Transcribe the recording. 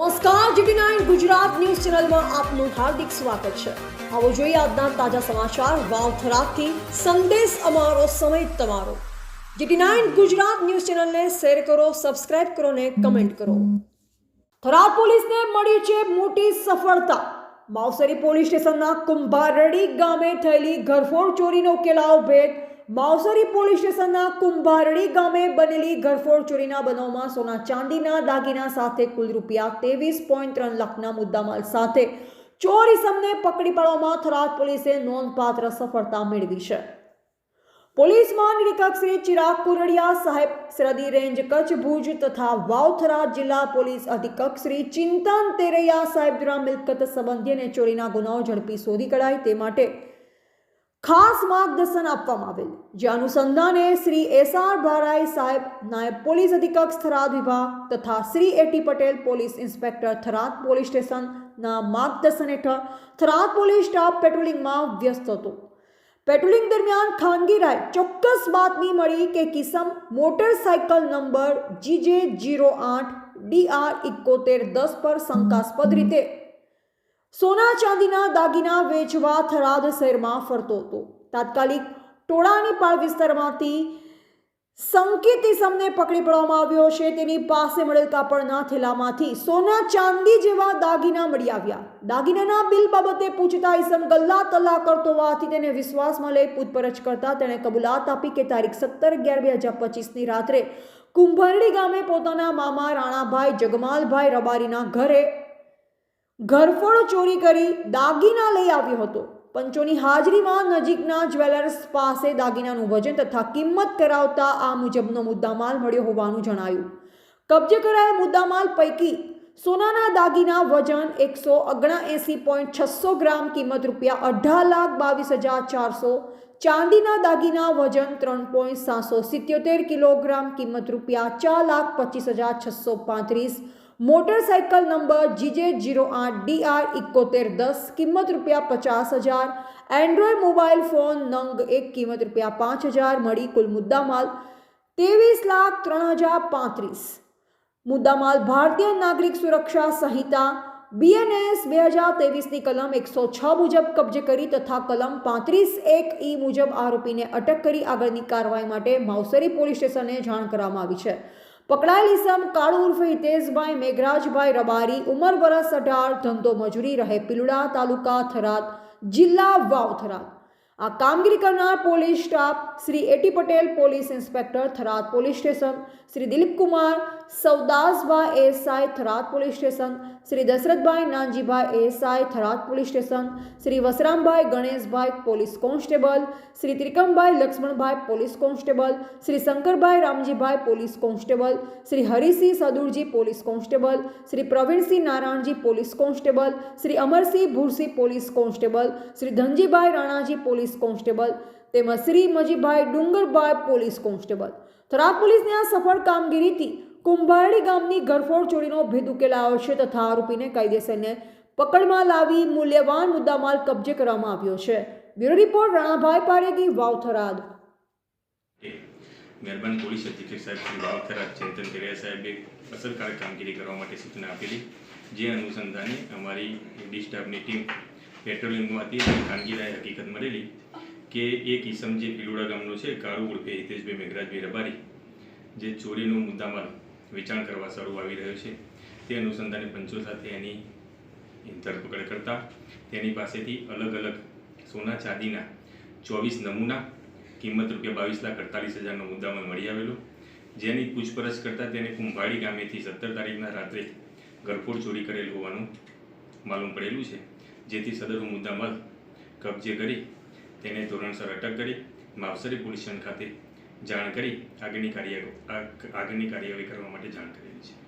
નમસ્કાર GT nine Gujarat news ચેનલમાં આપનું હાર્દિક સ્વાગત છે. આવો જોઈએ આજના તાજા સમાચાર વાવથરાથી સંદેશ અમારો, સમય તમારો. જીટી નાઇન ગુજરાત ન્યૂઝ ચેનલને શેર કરો, સબસ્ક્રાઇબ કરો ને કમેન્ટ કરો. થરાદ પોલીસને મળી છે મોટી સફળતા. માવસરી પોલીસ સ્ટેશનના કુંભારડી ગામે થયેલી ઘરફોડ ચોરીનો કેલાવ ભેદ માવસરી પોલીસ સ્ટેશનના કુંભારડી ગામે બનેલી ઘરફોડ ચોરીના બનાવમાં સોના ચાંદીના દાગીના સાથે કુલ રૂપિયા ત્રેવીસ પોઈન્ટ ત્રણ લાખના મુદ્દામાલ સાથે ચોર ઇસમને પકડી પાડવામાં થરાદ પોલીસે નોંધપાત્ર સફળતા મેળવી છે. પોલીસ મહાનિરીક્ષક શ્રી ચિરાગ કુરડિયા સાહેબ, સરહદી રેન્જ કચ્છ ભુજ તથા વાવથરા જિલ્લા પોલીસ અધિક્ષક શ્રી ચિંતન તેરૈયા સાહેબ દ્વારા મિલકત સંબંધી અને ચોરીના ગુનાઓ ઝડપી શોધી કઢાય તે માટે ખાસ માર્ગદર્શન આપવામાં આવેલ. જે અનુસંધાને શ્રી એસ આર ભારાઈ સાહેબ નાયબ પોલીસ અધિક્ષક થરાદ વિભાગ તથા Shri AT Patel police inspector Tharad police સ્ટેશનના માર્ગદર્શન હેઠળ થરાદ પોલીસ સ્ટાફ પેટ્રોલિંગમાં વ્યસ્ત હતો. પેટ્રોલિંગ દરમિયાન ખાનગી રાય ચોક્કસ બાતમી મળી કે કિસમ મોટરસાયકલ નંબર જીજે જીરો આઠ ડીઆર ઇકોતેર દસ પર શંકાસ્પદ રીતે સોના ચાંદીના દાગીના વેચવા થરાદ શહેરમાં ફરતો હતો. તાત્કાલિક ટોળાની પાળ વિસ્તારમાંથી સંકેત ઇસમને પકડી પાડવામાં આવ્યો છે. તેની પાસે મળેલ કાપડના થેલામાંથી સોના ચાંદી જેવા દાગીના મળી આવ્યા. દાગીનાના બિલ બાબતે પૂછતા ઇસમ ગલ્લા તલ્લા કરતો હોવાથી તેને વિશ્વાસમાં લઈ પૂછપરછ કરતા તેણે કબૂલાત આપી કે તારીખ સત્તર અગિયાર બે હજાર પચીસની રાત્રે કુંભરડી ગામે પોતાના મામા રાણાભાઈ જગમાલભાઈ રબારીના ઘરે ઘરફોડ ચોરી કરી દાગીના લઈ આવ્યો હતો. પંચોની હાજરીમાં નજીકના જ્વેલર્સ પાસે દાગીનાનું વજન તથા કિંમત કરાવતા આ મુજબનો મુદ્દામાલ મળ્યો હોવાનું જણાયું. કબજે કરાયેલ મુદ્દામાલ પૈકી સોનાના દાગીના વજન એકસો ઓગણએંસી પોઈન્ટ છસો ગ્રામ, કિંમત રૂપિયા અઢાર લાખ બાવીસ હજાર ચારસો, ચાંદીના દાગીના વજન ત્રણ પોઈન્ટ સાતસો સિત્યોતેર કિલોગ્રામ, કિંમત રૂપિયા ચાર લાખ પચીસ હજાર છસો પાંત્રીસ મોટરસાયકલ નંબર જીજે જીરો આઠ ડીઆર ઇકોતેર દસ, કિંમત રૂપિયા પચાસ હજાર. એન્ડ્રોઈડ મોબાઈલ ફોન નંગ એક, કિંમત રૂપિયા પાંચ હજાર. મળી કુલ મુદ્દામાલ ત્રેવીસ લાખ ત્રણ હજાર પાંત્રીસ. મુદ્દામાલ ભારતીય નાગરિક સુરક્ષા સંહિતા, બીએનએસ બે હજાર ત્રેવીસની કલમ એકસો છ મુજબ કબજે કરી તથા કલમ પાંત્રીસ એક ઈ મુજબ આરોપીને અટક કરી આગળની કાર્યવાહી માટે માવસરી પોલીસ સ્ટેશને જાણ કરવામાં આવી છે. પકડાયેલ ઇસમ કાળુ ઉર્ફે હિતેશભાઈ, મેઘરાજભાઈ રબારી ઉંમર વરસ અઢાર ધંધો મજૂરી, રહે પિલુડા તાલુકા થરાદ, જિલ્લા વાવ થરાદ. આ કામગીરી કરનાર police staff Shri AT Patel, police inspector Tharad police station, Shri Dilipkumar Saudasbhai ASI Tharad police station Shri Dashrathbhai Nanjibhai ASI Tharad police station Shri Vasrambhai Ganeshbhai police constable Shri Trikambhai Laxmanbhai police constable Shri Shankarbhai Ramjibhai police constable Shri Harisinh Sadurji police constable Shri Pravinsinh Narayanji police constable Shri Amarsinh Bhursinh police constable Shri Dhanjibhai Ranaji police constable તેમજ Shri Majibhai Dungarbhai police constable. Tharad પોલીસની આ સફળ કામગીરીથી કુંભારડી ગામની ઘરફોડ ચોરીનો ભેદ ઉકેલાયો છે તથા આરોપીને કાયદેસરને પકડમાં લાવી મૂલ્યવાન મુદ્દામાલ કબજે કરવામાં આવ્યો છે. બ્યુરો રિપોર્ટ રાણાભાઈ પારેગી વાવ થરાદ મહેરબાન પોલીસ અધિક્ષક સાહેબ શ્રી વાવથરા ચેતન કેરિયા સાહેબે અસરકારક કામગીરી કરવા માટે સૂચના આપેલી. જે અનુસંધાને અમારી ડી સ્ટાફની ટીમ પેટ્રોલિંગમાંથી ખાનગીરાએ હકીકત મળેલી કે એક ઈસમ જે પીલુડા ગામનો છે કારુ ઉર્ફે હિતેશભાઈ મેઘરાજભાઈ રબારી, જે ચોરીનો મુદ્દામાલ વેચાણ કરવા શરૂ આવી રહ્યો છે. તે અનુસંધાને પંચો સાથે એની ધરપકડ કરતા તેની પાસેથી અલગ અલગ સોના ચાંદીના ચોવીસ નમૂના, કિંમત રૂપિયા બાવીસ લાખ અડતાલીસ હજારનો મુદ્દામાં મળી આવેલો. જેની પૂછપરછ કરતાં તેને કુંભાડી ગામેથી સત્તર તારીખના રાત્રે ગરફોડ ચોરી કરેલ હોવાનું માલુમ પડેલું છે. જેથી સદર મુદ્દામાલ કબજે કરી તેને ધોરણસર અટક કરી માવસરી પોલીસ સ્ટેશન ખાતે જાણ કરી આગળની કાર્ય આગળની કાર્યવાહી કરવા માટે જાણ કરેલી છે.